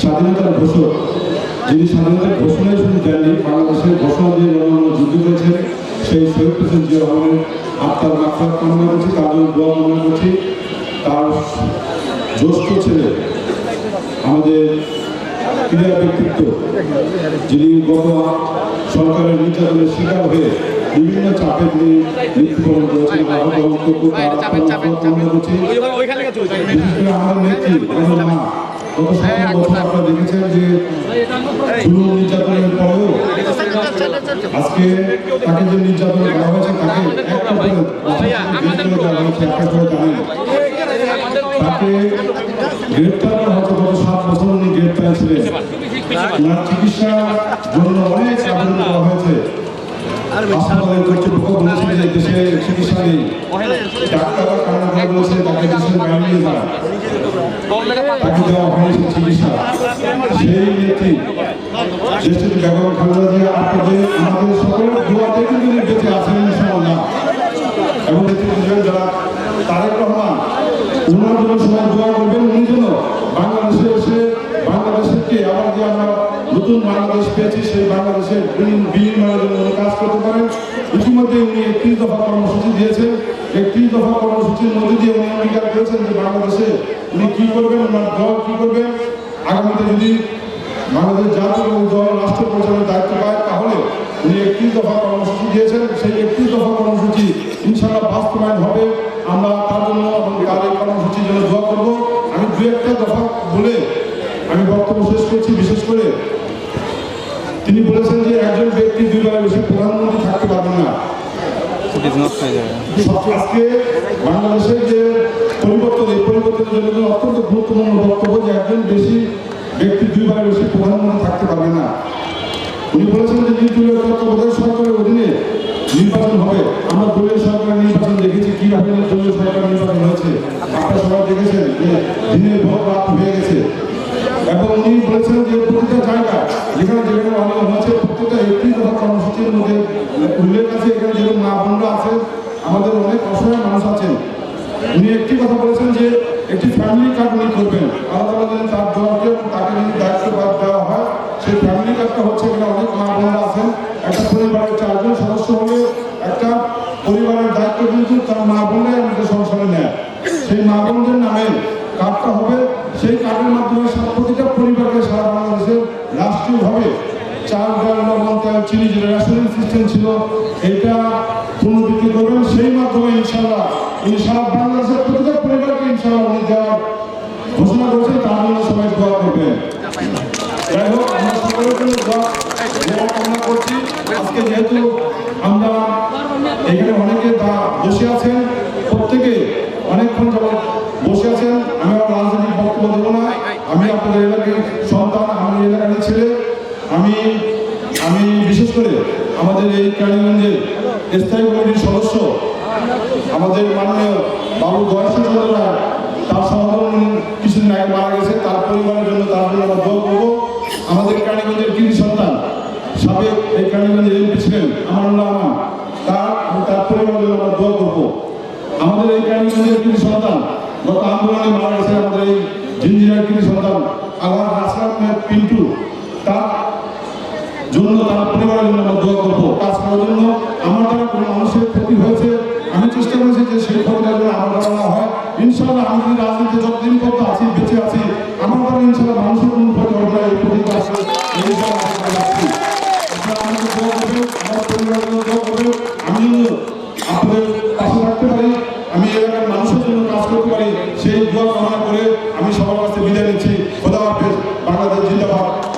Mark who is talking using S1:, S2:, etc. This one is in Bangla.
S1: স্বাধীনতার ঘোষক যিনি স্বাধীনতার ঘোষণায় শুধু দেননি বাংলাদেশের ঘোষণা দিয়ে জনগণ যুদ্ধ করেছেন সেই শহীদ হোসেন জিয়া রহমানের আত্মার মাত্রা কামনা করছি জন্য দোয়া মনে করছি। তার জ্যেষ্ঠ ছেলে, আমাদের ক্রীড়া ব্যক্তিত্ব, যিনি গত সরকারের নির্যাতনের শিকার হয়ে বিভিন্ন চাপে তিনি মৃত্যুবরণ করেছেন আহত বক্তব্য তার আত্মার কামনা করছি বিশেষ নেত্রী মা। গত সতেরো বছর আপনারা দেখেছেন যে জুলুম নির্যাতনের পরেও আজকে তাকে যে নির্যাতন করা হয়েছে তাকে একটা করে দেওয়া হয়েছে একটা করে তাকে গ্রেফতার করা গত সাত বছর উনি গ্রেফতার ছিলেন। ওনার চিকিৎসার জন্য অনেক আবেদন করা হয়েছে। হাসপাতালের কর্তৃপক্ষ বহুত যে দেশে চিকিৎসা নেই ডাক্তাররা কারণ করে বলেছে তাকে দেশের বাইরে নিয়ে যান। তাকে দেওয়া হয়েছে চিকিৎসা। সেই নেত্রী দেশের ব্যবহার খালেদা জিয়া ইতিমধ্যে উনি একত্রিশ দফা কর্মসূচি দিয়েছেন। একত্রিশ দফা কর্মসূচির মধ্যে দিয়ে উনি অঙ্গীকার করেছেন যে বাংলাদেশে উনি কি করবেন, ওনার দল কি করবেন। আগামীতে যদি বাংলাদেশ জাতীয় এবং দল রাষ্ট্র পরিচালনার দায়িত্ব পায়, তাহলে উনি একত্রিশ দফা কর্মসূচি দিয়েছেন। সেই একত্রিশ দফা কর্মসূচি ইনশাআল্লাহ বাস্তবায়ন হবে। আমরা তার জন্য এবং তার এই কর্মসূচির জন্য দোয়া করব। আমি দু একটা দফা বলে আমি বক্তব্য শেষ করছি। বিশেষ করে তিনি বলেছেন যে একজন ব্যক্তি দুইবার বেশি প্রধানমন্ত্রী আজকে বাংলাদেশের যে পরিবর্তন, এই যে না। উনি বলেছেন যে হয়ে প্রতিটা জায়গা যেখানে যেখানে অনিয়ম হয়েছে প্রত্যেকটা একটি দফা কর্মসূচির মধ্যে উল্লেখ আছে এখানে যেরকম মা বোনরা আছে আমাদের অনেক অসহায় মানুষ আছেন উনি একটি কথা বলেছেন যে একটি ফ্যামিলি কার্ড উনি করবেন কার্ডটা হবে। সেই কার্ডের মাধ্যমে প্রতিটা পরিবারকে সারা বাংলাদেশের রাষ্ট্রীয়ভাবে চিনি যে রেশনিং সিস্টেম ছিল, এটা পুনর্বিক্রি করবেন। সেই মাধ্যমে ইনশাল্লাহ উনি সারা বাংলাদেশের প্রতিটা পরিবারকে ইনশাল্লাহ উনি দেওয়ার ঘোষণা করেছেন তার জন্য সবাই দোয়া করবেন যাই হোক আমরা সকলের জন্য দোয়া দোয়া কামনা করছি আজকে যেহেতু আমরা এখানে অনেকে দা- বসে আছেন, প্রত্যেকে অনেকক্ষণ যাবৎ বসে আছেন, আমি আমার রাজনৈতিক বক্তব্য দেবো না। আমি আপনাদের এলাকার সন্তান আমি এলাকার ছেলে। আমি আমি বিশেষ করে আমাদের এই কালীগঞ্জের স্থায়ী কমিটির সদস্য, আমাদের মাননীয় বাবু রায় এমপি ছিলেন আমানুল্লাহ আমান তার তার পরিবারের আমরা দোয়া করব। আমাদের এই কালীগঞ্জের কৃতি সন্তান, গত আন্দোলনে মারা গেছে আমাদের এই জিঞ্জিরার কৃতি সন্তান আল্লাহ হাসরাত পিন্টু, তার জন্য, তার পরিবারের জন্য আমরা দোয়া করব। কাজ করার জন্য আমার দ্বারা কোনো মানুষের ক্ষতি হয়েছে, আমি চেষ্টা করেছি যে সেই ক্ষতিটা যেন আমার হয়। ইনশাল্লাহ আমি মানুষের জন্য কাজ করতে পারি, সেই দোয়া কামনা করে আমি সবার কাছে বিদায় নিচ্ছি।